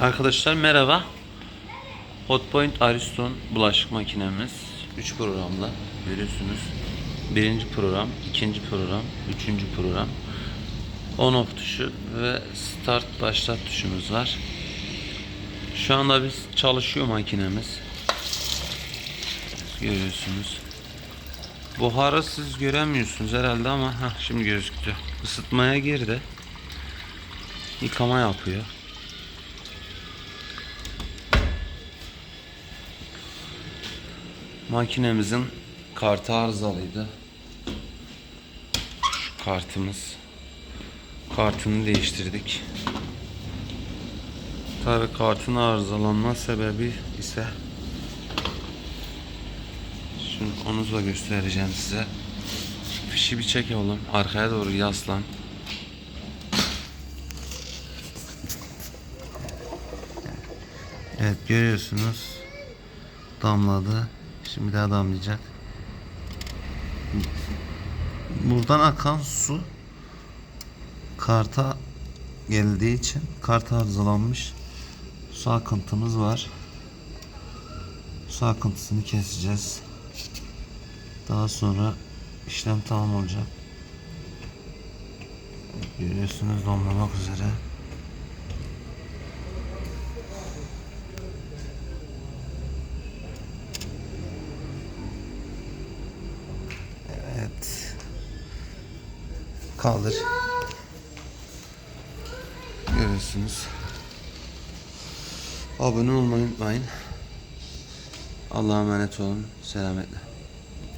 Arkadaşlar merhaba. Hotpoint Ariston bulaşık makinemiz 3 programla görüyorsunuz. Birinci program, ikinci program, üçüncü program. On off tuşu ve start başlat tuşumuz var. Şu anda biz çalışıyor makinemiz. Görüyorsunuz. Buharı siz göremiyorsunuz herhalde ama heh, şimdi gözüktü. Isıtmaya girdi. Yıkama yapıyor. Makinemizin kartı arızalıydı. Şu kartımız. Kartını değiştirdik. Tabi kartın arızalanma sebebi ise şunu onu da göstereceğim size. Fişi bir çek oğlum. Arkaya doğru yaslan. Evet görüyorsunuz. Damladı. Şimdi daha damlayacak. Buradan akan su karta geldiği için kart arızalanmış. Su akıntımız var. Su akıntısını keseceğiz. Daha sonra işlem tamam olacak. Görüyorsunuz damlamak üzere. Kaldır. Görüyorsunuz. Abone olmayı unutmayın. Allah'a emanet olun. Selametle.